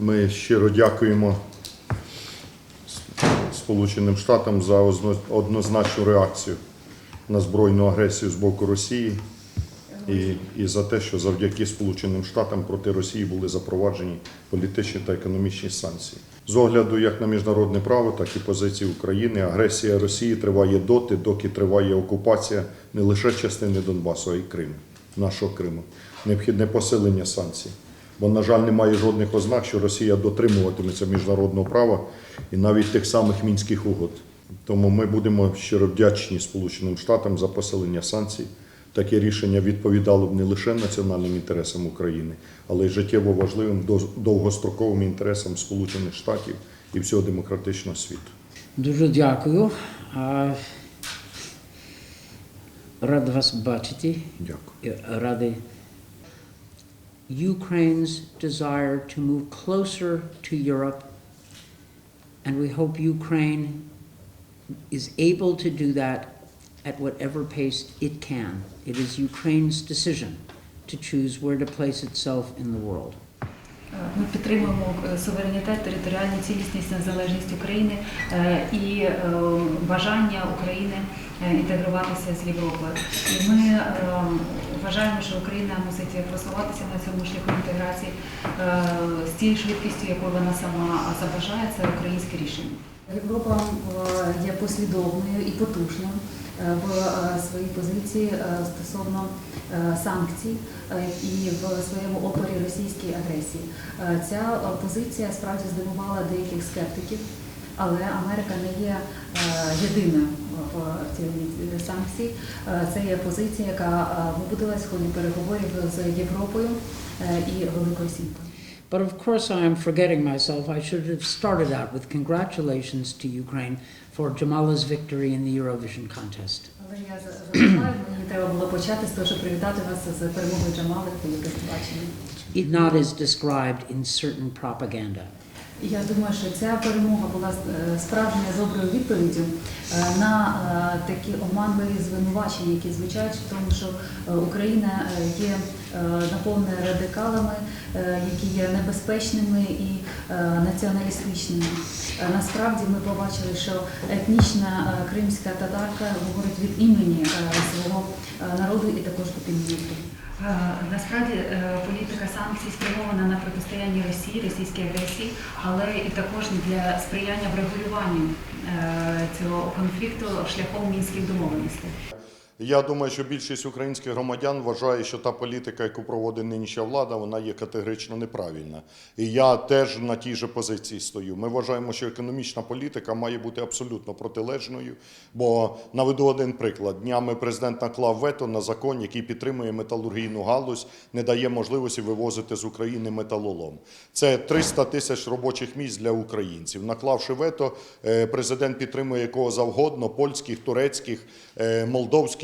Ми щиро дякуємо Сполученим Штатам за однозначну реакцію на збройну агресію з боку Росії і, і за те, що завдяки Сполученим Штатам проти Росії були запроваджені політичні та економічні санкції. З огляду як на міжнародне право, так і позиції України, агресія Росії триває доти, доки триває окупація не лише частини Донбасу, а й Криму, нашого Криму. Необхідне посилення санкцій. Бо, на жаль, немає жодних ознак, що Росія дотримуватиметься міжнародного права і навіть тих самих мінських угод. Тому ми будемо щиро вдячні Сполученим Штатам за посилення санкцій. Таке рішення відповідало б не лише національним інтересам України, але й життєво важливим довгостроковим інтересам Сполучених Штатів і всього демократичного світу. Дуже дякую. Рад вас бачити. Дякую. І Радий. Ukraine's desire to move closer to Europe, and we hope Ukraine is able to do that at whatever pace it can. It is Ukraine's decision to choose where to place itself in the world. Ми підтримуємо е, суверенітет, територіальну цілісність, незалежність України е, і е, бажання України е, інтегруватися з Європою. І ми е, вважаємо, що Україна мусить просуватися на цьому шляху інтеграції е, з тією швидкістю, якою вона сама забажає. Це українське рішення. Європа е, є послідовною і потужною е, в своїй позиції стосовно санкцій і в своєму опорі російській агресії. Ця позиція справді здивувала деяких скептиків, але Америка не є єдиною в цій санкції. Е, Це є позиція, яка е, вибудилась в ході переговорів з Європою е, і Великою Сімкою. But of course, I am forgetting myself. I should have started out with congratulations to Ukraine for Jamala's victory in the Eurovision contest. Але я забуваю, мені треба було почати з того, щоб привітати вас з перемогою Джамали в телебаченні. It not is described in certain propaganda. Я думаю, що ця перемога була е, справжньою доброю відповіддю е, на е, такі оманливі звинувачення, які звучать в тому, що Україна є наповнена радикалами, які є небезпечними і націоналістичними. Насправді ми побачили, що етнічна кримська татарка говорить від імені свого народу і також від імені України. Насправді е, політика санкцій спрямована на протистояння Росії, російській агресії, але і також для сприяння врегулюванню е, цього конфлікту шляхом мінських домовленостей. Я думаю, що більшість українських громадян вважає, що та політика, яку проводить нинішня влада, вона є категорично неправильна. І я теж на тій же позиції стою. Ми вважаємо, що економічна політика має бути абсолютно протилежною. Бо наведу один приклад: днями президент наклав вето на закон, який підтримує металургійну галузь, не дає можливості вивозити з України металолом. Це 300 тисяч робочих місць для українців. Наклавши вето, е, президент підтримує якого завгодно польських, турецьких, е,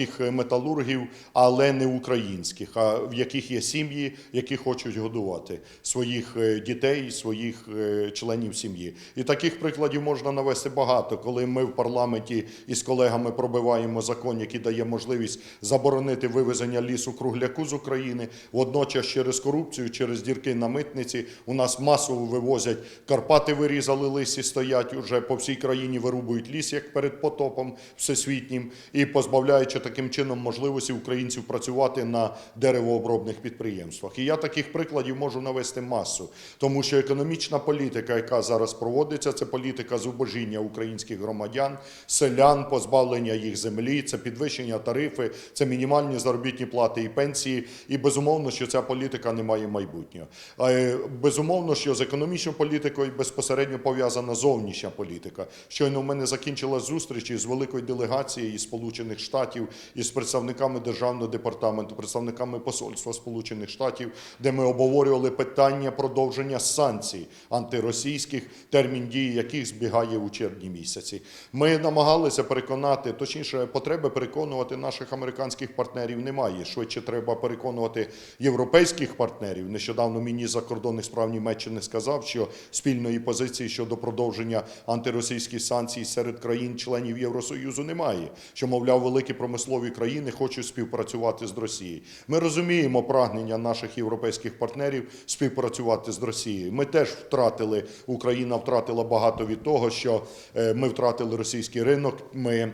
молдовських металургів, але не українських, а в яких є сім'ї, які хочуть годувати своїх е, дітей, своїх е, членів сім'ї. І таких прикладів можна навести багато, коли ми в парламенті із колегами пробиваємо закон, який дає можливість заборонити вивезення лісу кругляку з України. Водночас через корупцію, через дірки на митниці у нас масово вивозять Карпати, вирізали лисі, стоять уже по всій країні, вирубують ліс як перед потопом всесвітнім і позбавляючи таким чином можливості українців працювати на деревообробних підприємствах. І я таких прикладів можу навести масу, тому що економічна політика, яка зараз проводиться, це політика зубожіння українських громадян, селян, позбавлення їх землі, це підвищення тарифи, це мінімальні заробітні плати і пенсії. І безумовно, що ця політика не має майбутнього. Е, Безумовно, що з економічною політикою безпосередньо пов'язана зовнішня політика. Щойно в мене закінчилась зустріч із великою делегацією із Сполучених Штатів із представниками державного департаменту, представниками посольства Сполучених Штатів, де ми обговорювали питання продовження санкцій антиросійських, термін дії яких збігає у червні місяці. Ми намагалися переконати, точніше, потреби переконувати наших американських партнерів немає. Швидше треба переконувати європейських партнерів. Нещодавно міністр закордонних справ Німеччини сказав, що спільної позиції щодо продовження антиросійських санкцій серед країн-членів Євросоюзу немає. Що, мовляв, великі промислові промислові країни хочуть співпрацювати з Росією. Ми розуміємо прагнення наших європейських партнерів співпрацювати з Росією. Ми теж втратили, Україна втратила багато від того, що е, ми втратили російський ринок. Ми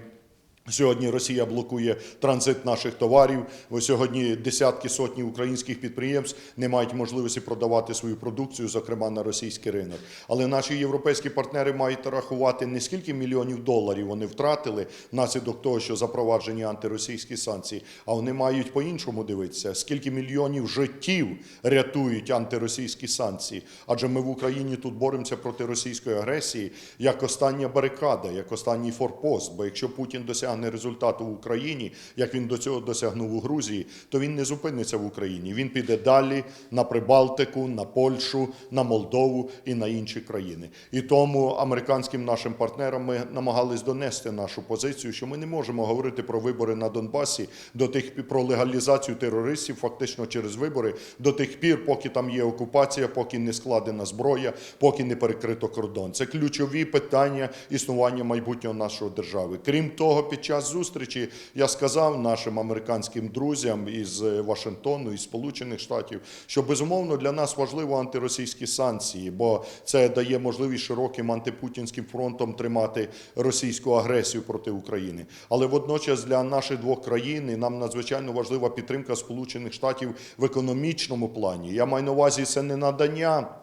Сьогодні Росія блокує транзит наших товарів. Сьогодні десятки сотні українських підприємств не мають можливості продавати свою продукцію, зокрема на російський ринок. Але наші європейські партнери мають рахувати не скільки мільйонів доларів вони втратили внаслідок того, що запроваджені антиросійські санкції, а вони мають по-іншому дивитися, скільки мільйонів життів рятують антиросійські санкції. Адже ми в Україні тут боремося проти російської агресії як остання барикада, як останній форпост. Бо якщо Путін досягне результату в Україні, як він до цього досягнув у Грузії, то він не зупиниться в Україні. Він піде далі на Прибалтику, на Польщу, на Молдову і на інші країни. І тому американським нашим партнерам ми намагались донести нашу позицію, що ми не можемо говорити про вибори на Донбасі до тих пі- про легалізацію терористів, фактично через вибори, до тих пір, поки там є окупація, поки не складена зброя, поки не перекрито кордон. Це ключові питання існування майбутнього нашої держави. Крім того, під час зустрічі я сказав нашим американським друзям із е, Вашингтону із Сполучених Штатів, що безумовно для нас важливо антиросійські санкції, бо це дає можливість широким антипутінським фронтом тримати російську агресію проти України. Але водночас для наших двох країн і нам надзвичайно важлива підтримка Сполучених Штатів в економічному плані. Я маю на увазі це не надання.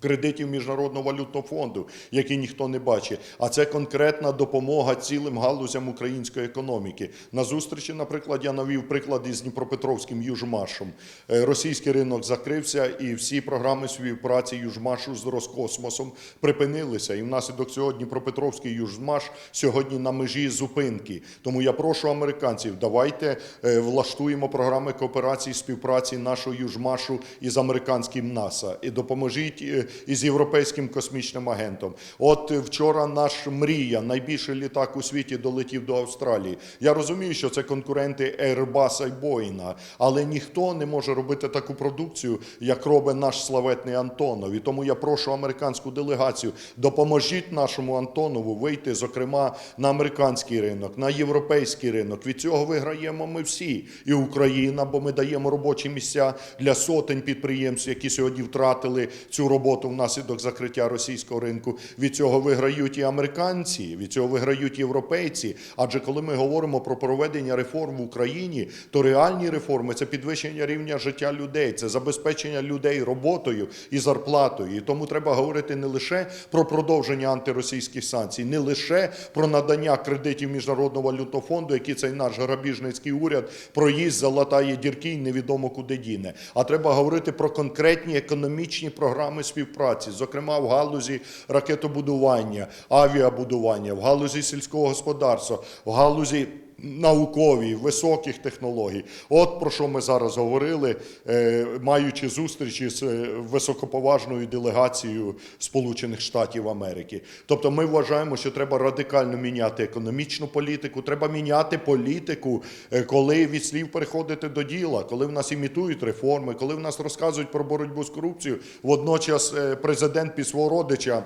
Кредитів Міжнародного валютного фонду, які ніхто не бачить, а це конкретна допомога цілим галузям української економіки. На зустрічі, наприклад, я навів приклад із Дніпропетровським Южмашем. Е, Російський ринок закрився, і всі програми співпраці Южмашу з Роскосмосом припинилися. І внаслідок цього Дніпропетровський Южмаш сьогодні на межі зупинки. Тому я прошу американців, давайте е, влаштуємо програми кооперації співпраці нашого Южмашу із американським НАСА і допоможіть е, із європейським космічним агентом. От вчора наш мрія, найбільший літак у світі, долетів до Австралії. Я розумію, що це конкуренти Airbus і Boeing, але ніхто не може робити таку продукцію, як робить наш славетний Антонов. І тому я прошу американську делегацію, допоможіть нашому Антонову вийти, зокрема, на американський ринок, на європейський ринок. Від цього виграємо ми всі, і Україна, бо ми даємо робочі місця для сотень підприємств, які сьогодні втратили цю роботу внаслідок закриття російського ринку. Від цього виграють і американці, від цього виграють європейці. Адже коли ми говоримо про проведення реформ в Україні, то реальні реформи це підвищення рівня життя людей, це забезпечення людей роботою і зарплатою. І тому треба говорити не лише про продовження антиросійських санкцій, не лише про надання кредитів Міжнародного валютного фонду, який цей наш грабіжницький уряд проїзд залатає дірки і невідомо куди діне. А треба говорити про конкретні економічні програми співпраці, зокрема в галузі ракетобудування, авіабудування, в галузі сільського господарства, в галузі науковій, високих технологій. От про що ми зараз говорили, е, маючи зустрічі з е, високоповажною делегацією Сполучених Штатів Америки. Тобто ми вважаємо, що треба радикально міняти економічну політику, треба міняти політику, е, коли від слів переходити до діла, коли в нас імітують реформи, коли в нас розказують про боротьбу з корупцією. Водночас президент під свого родича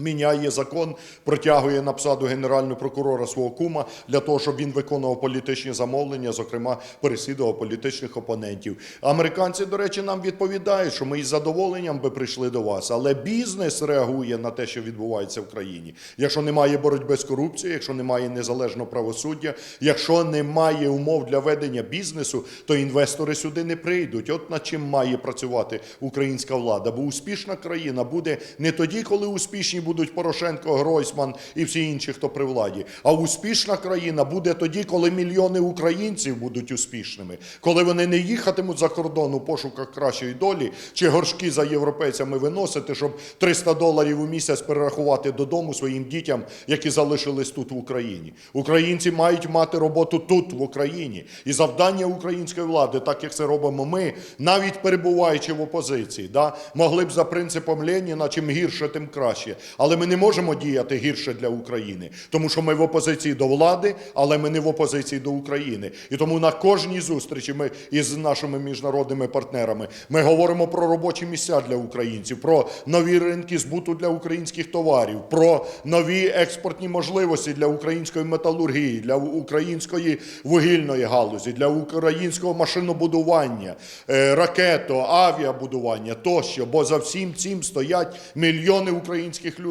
Міняє закон, протягує на посаду генерального прокурора свого кума для того, щоб він виконував політичні замовлення, зокрема переслідував політичних опонентів. Американці, до речі, нам відповідають, що ми із задоволенням би прийшли до вас, але бізнес реагує на те, що відбувається в країні. Якщо немає боротьби з корупцією, якщо немає незалежного правосуддя, якщо немає умов для ведення бізнесу, то інвестори сюди не прийдуть. От над чим має працювати українська влада. Бо успішна країна буде не тоді, коли успішні будуть Порошенко, Гройсман і всі інші, хто при владі. А успішна країна буде тоді, коли мільйони українців будуть успішними, коли вони не їхатимуть за кордон у пошуках кращої долі, чи горшки за європейцями виносити, щоб 300 доларів у місяць перерахувати додому своїм дітям, які залишились тут в Україні. Українці мають мати роботу тут, в Україні. І завдання української влади, так як це робимо ми, навіть перебуваючи в опозиції, да, могли б за принципом Леніна, чим гірше, тим краще. Але ми не можемо діяти гірше для України, тому що ми в опозиції до влади, але ми не в опозиції до України. І тому на кожній зустрічі ми із нашими міжнародними партнерами ми говоримо про робочі місця для українців, про нові ринки збуту для українських товарів, про нові експортні можливості для української металургії, для української вугільної галузі, для українського машинобудування, е, ракето, авіабудування тощо. Бо за всім цим стоять мільйони українських людей.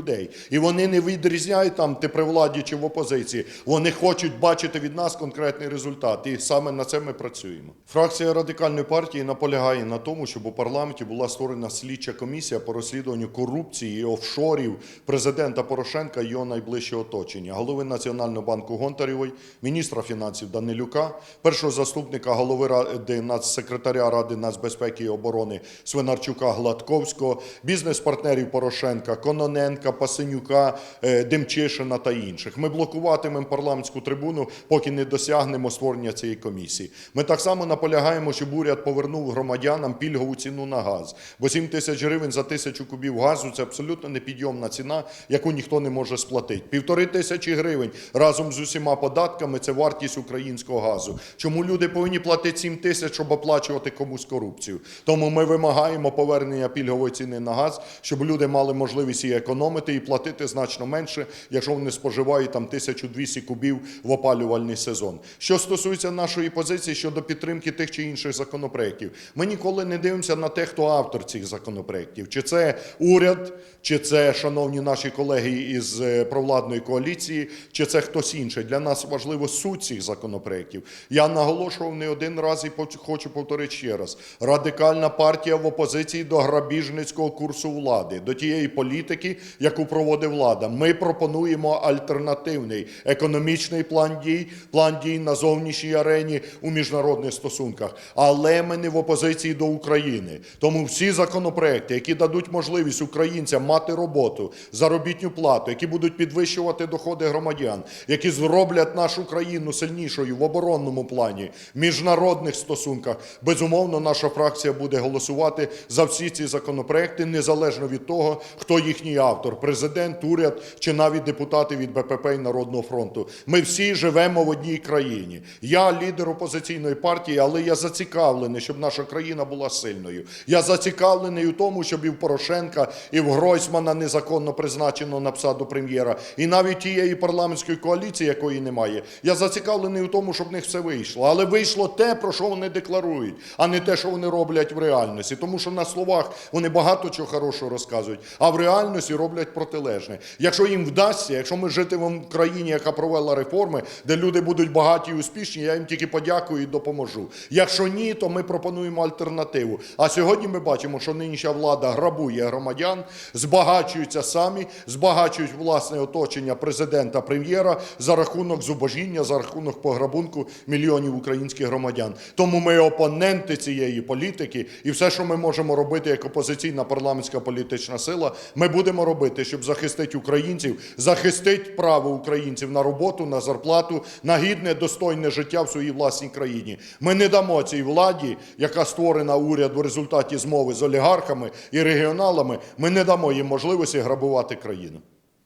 І вони не відрізняють там, ти при владі чи в опозиції. Вони хочуть бачити від нас конкретний результат. І саме на це ми працюємо. Фракція радикальної партії наполягає на тому, щоб у парламенті була створена слідча комісія по розслідуванню корупції і офшорів президента Порошенка і його найближчого оточення, голови Національного банку Гонтарєвої, міністра фінансів Данилюка, першого заступника голови ради нацсекретаря Ради нацбезпеки і оборони Свинарчука Гладковського, бізнес-партнерів Порошенка, Кононенка, Пасенюка, е, Демчишина та інших. Ми блокуватимемо парламентську трибуну, поки не досягнемо створення цієї комісії. Ми так само наполягаємо, щоб уряд повернув громадянам пільгову ціну на газ. Бо 7 тисяч гривень за тисячу кубів газу це абсолютно непідйомна ціна, яку ніхто не може сплатити. Півтори тисячі гривень разом з усіма податками це вартість українського газу. Чому люди повинні платити 7 тисяч, щоб оплачувати комусь корупцію? Тому ми вимагаємо повернення пільгової ціни на газ, щоб люди мали можливість і її економити і платити значно менше, якщо вони споживають там 1200 кубів в опалювальний сезон. Що стосується нашої позиції щодо підтримки тих чи інших законопроєктів, ми ніколи не дивимося на те, хто автор цих законопроєктів. Чи це уряд, чи це шановні наші колеги із е, провладної коаліції, чи це хтось інший. Для нас важливо суть цих законопроєктів. Я наголошував не один раз і хочу повторити ще раз. Радикальна партія в опозиції до грабіжницького курсу влади, до тієї політики, яку проводить влада. Ми пропонуємо альтернативний економічний план дій, план дій на зовнішній арені у міжнародних стосунках. Але ми не в опозиції до України. Тому всі законопроекти, які дадуть можливість українцям мати роботу, заробітню плату, які будуть підвищувати доходи громадян, які зроблять нашу країну сильнішою в оборонному плані, в міжнародних стосунках, безумовно, наша фракція буде голосувати за всі ці законопроекти, незалежно від того, хто їхній автор президент, уряд чи навіть депутати від БПП і Народного фронту. Ми всі живемо в одній країні. Я лідер опозиційної партії, але я зацікавлений, щоб наша країна була сильною. Я зацікавлений у тому, щоб і в Порошенка, і в Гройсмана незаконно призначено на посаду прем'єра, і навіть тієї парламентської коаліції, якої немає. Я зацікавлений у тому, щоб в них все вийшло. Але вийшло те, про що вони декларують, а не те, що вони роблять в реальності. Тому що на словах вони багато чого хорошого розказують, а в реальності роблять протилежне. Якщо їм вдасться, якщо ми житимемо в країні, яка провела реформи, де люди будуть багаті і успішні, я їм тільки подякую і допоможу. Якщо ні, то ми пропонуємо альтернативу. А сьогодні ми бачимо, що нинішня влада грабує громадян, збагачуються самі, збагачують власне оточення президента, прем'єра за рахунок зубожіння, за рахунок пограбунку мільйонів українських громадян. Тому ми опоненти цієї політики, і все, що ми можемо робити як опозиційна парламентська політична сила, ми будемо робити, щоб захистити українців, захистити право українців на роботу, на зарплату, на гідне, достойне життя в своїй власній країні. Ми не дамо цій владі, яка створена уряд в результаті змови з олігархами і регіоналами, ми не дамо їм можливості грабувати країну.